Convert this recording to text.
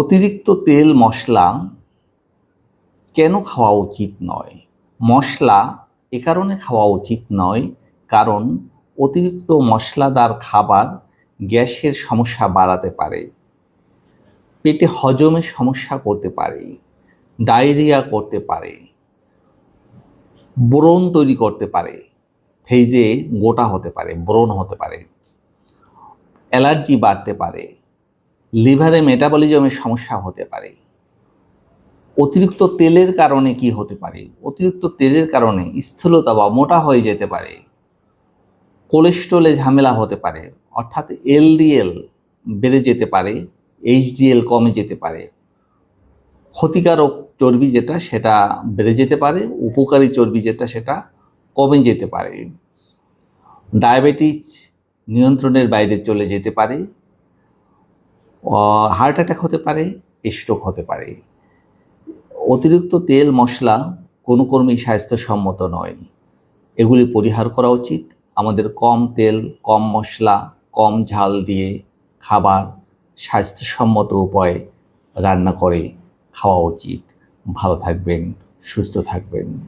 অতিরিক্ত তেল মশলা কেন খাওয়া উচিত নয়? মশলা এ কারণে খাওয়া উচিত নয় কারণ অতিরিক্ত মশলাদার খাবার গ্যাসের সমস্যা বাড়াতে পারে, পেটে হজমের সমস্যা করতে পারে, ডায়রিয়া করতে পারে, ব্রণ তৈরি করতে পারে ফেজে গোটা হতে পারে, ব্রণ হতে পারে, অ্যালার্জি বাড়তে পারে লিভারে মেটাবলিজমের সমস্যা হতে পারে। অতিরিক্ত তেলের কারণে কি হতে পারে? অতিরিক্ত তেলের কারণে স্থূলতা বা মোটা হয়ে যেতে পারে। কোলেস্ট্রলে ঝামেলা হতে পারে, অর্থাৎ এলডিএল বেড়ে যেতে পারে এইচডিএল কমে যেতে পারে। ক্ষতিকারক চর্বি যেটা, সেটা বেড়ে যেতে পারে, উপকারী চর্বি যেটা, সেটা কমে যেতে পারে। ডায়াবেটিস নিয়ন্ত্রণের বাইরে চলে যেতে পারে হার্ট অ্যাটাক হতে পারে স্ট্রোক হতে পারে। অতিরিক্ত তেল, মশলা কোনো কর্মী স্বাস্থ্যসম্মত নয়। এগুলি পরিহার করা উচিত। আমাদের কম তেল, কম মশলা, কম ঝাল দিয়ে খাবার স্বাস্থ্যসম্মত উপায়ে রান্না করে খাওয়া উচিত। ভালো থাকবেন, সুস্থ থাকবেন।